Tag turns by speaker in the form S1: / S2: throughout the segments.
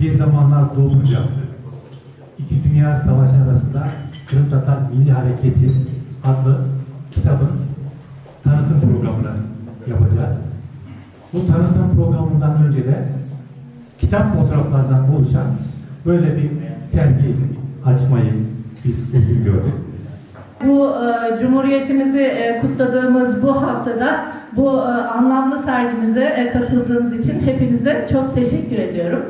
S1: Bir zamanlar doğunca iki dünya savaşı arasında Kırım Tatar Milli Hareketi adlı kitabın tanıtım programını yapacağız. Bu tanıtım programından önce de kitap fotoğraflarından oluşan böyle bir sergi açmayı biz uygun gördük.
S2: Bu e, Cumhuriyetimizi e, kutladığımız bu haftada bu e, anlamlı sergimize e, katıldığınız için hepinize çok teşekkür ediyorum.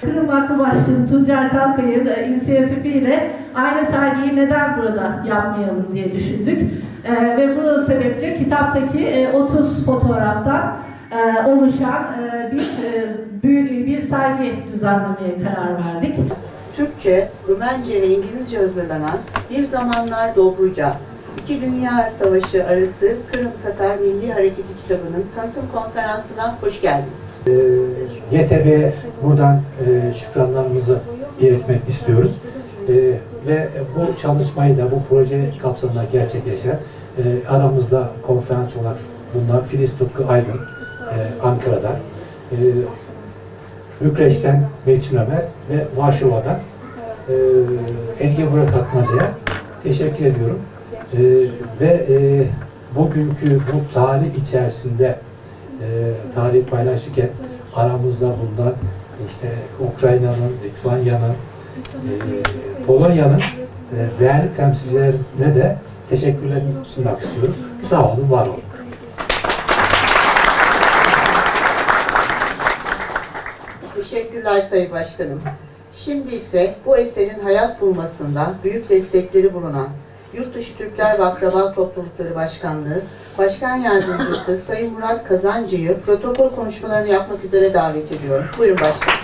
S2: Kırım Vakfı Başkanı Tuncer Kalkay'ın e, inisiyatifiyle aynı sergiyi neden burada yapmayalım diye düşündük. E, ve bu sebeple kitaptaki e, 30 fotoğraftan e, oluşan e, bir e, büyük bir sergi düzenlemeye karar verdik.
S3: Türkçe, Rumence ve İngilizce hazırlanan Bir Zamanlar Dobruca, İki Dünya Savaşı arası Kırım Tatar Milli Hareketi kitabının tanıtım konferansına hoş geldiniz.
S4: YTB'ye buradan e, şükranlarımızı iletmek istiyoruz. E, ve bu çalışmayı da bu proje kapsamında gerçekleşen e, aramızda konferans olarak bulunan Filiz Tutku Aydın e, Ankara'dan, e, Bükreş'ten Metin Ömer ve Varşova'dan e, Elge Burak Atmaca'ya teşekkür ediyorum. E, ve e, bugünkü bu tarih içerisinde e, tarih paylaşırken aramızda bulunan işte Ukrayna'nın, Litvanya'nın, e, Polonya'nın e, değerli temsilcilerine de teşekkürlerimi sunmak istiyorum. Sağ olun, var olun.
S3: Teşekkürler Sayın Başkanım. Şimdi ise bu eserin hayat bulmasında büyük destekleri bulunan Yurtdışı Türkler ve Akraba Toplulukları Başkanlığı Başkan Yardımcısı Sayın Murat Kazancı'yı protokol konuşmalarını yapmak üzere davet ediyorum. Buyurun başkanım.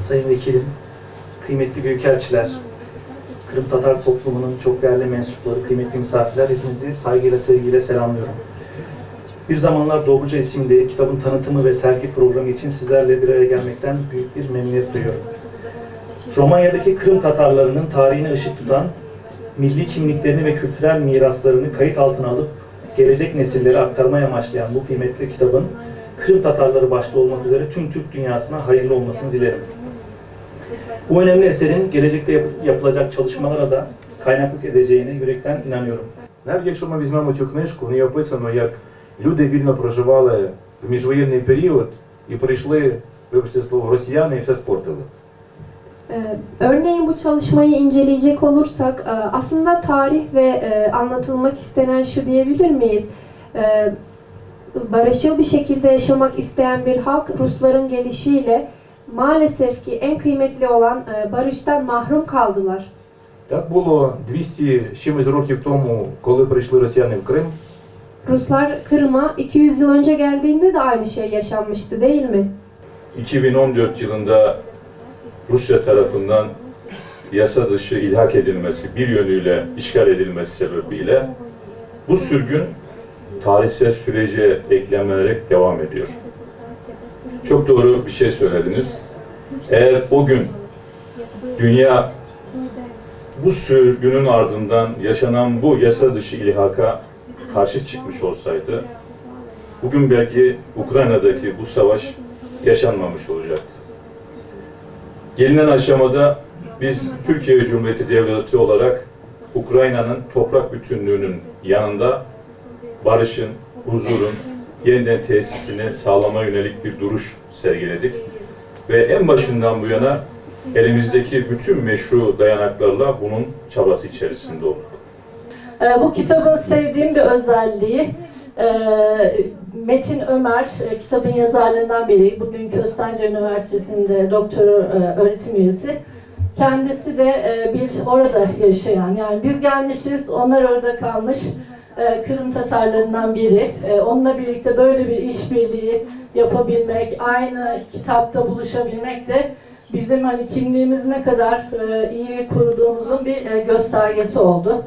S5: Sayın Vekilim, kıymetli büyükelçiler, Kırım Tatar toplumunun çok değerli mensupları, kıymetli misafirler hepinizi saygıyla, sevgiyle selamlıyorum. Bir Zamanlar Dobruca isimli kitabın tanıtımı ve sergi programı için sizlerle bir araya gelmekten büyük bir memnuniyet duyuyorum. Romanya'daki Kırım Tatarlarının tarihine ışık tutan, milli kimliklerini ve kültürel miraslarını kayıt altına alıp gelecek nesillere aktarmaya amaçlayan bu kıymetli kitabın Kırım Tatarları başta olmak üzere tüm Türk dünyasına hayırlı olmasını dilerim. Bu önemli eserin gelecekte yap- yapılacak çalışmalara da kaynaklık edeceğine yürekten inanıyorum.
S6: Навіть якщо ми візьмемо цю книжку, в ній описано, як люди вільно проживали в міжвоєнний період і прийшли, вибачте слово, росіяни і все спортили.
S7: Ee, Örneğin bu çalışmayı inceleyecek olursak e, aslında tarih ve e, anlatılmak istenen şu diyebilir miyiz? Ee, Barışçıl bir şekilde yaşamak isteyen bir halk Rusların gelişiyle maalesef ki en kıymetli olan e, barıştan mahrum kaldılar.
S6: Так було 200 з чимось років тому, коли прийшли росіяни в Крим.
S7: Ruslar Kırım'a 200 yıl önce geldiğinde de aynı şey yaşanmıştı değil mi?
S8: 2014 yılında Rusya tarafından yasa dışı ilhak edilmesi, bir yönüyle işgal edilmesi sebebiyle bu sürgün tarihsel sürece eklenerek devam ediyor. Çok doğru bir şey söylediniz. Eğer o gün dünya bu sürgünün ardından yaşanan bu yasa dışı ilhaka karşı çıkmış olsaydı, bugün belki Ukrayna'daki bu savaş yaşanmamış olacaktı. Gelinen aşamada biz Türkiye Cumhuriyeti Devleti olarak Ukrayna'nın toprak bütünlüğünün yanında barışın, huzurun yeniden tesisini sağlama yönelik bir duruş sergiledik. Ve en başından bu yana elimizdeki bütün meşru dayanaklarla bunun çabası içerisinde olduk.
S2: Ee, Bu kitabın sevdiğim bir özelliği e, Metin Ömer, e, kitabın yazarlarından biri. Bugün Köstence Üniversitesi'nde doktor e, öğretim üyesi. Kendisi de bir orada yaşayan, yani biz gelmişiz, onlar orada kalmış. E, Kırım Tatarlarından biri. E, Onunla birlikte böyle bir işbirliği yapabilmek, aynı kitapta buluşabilmek de bizim hani kimliğimiz ne kadar e, iyi kurduğumuzun bir göstergesi oldu.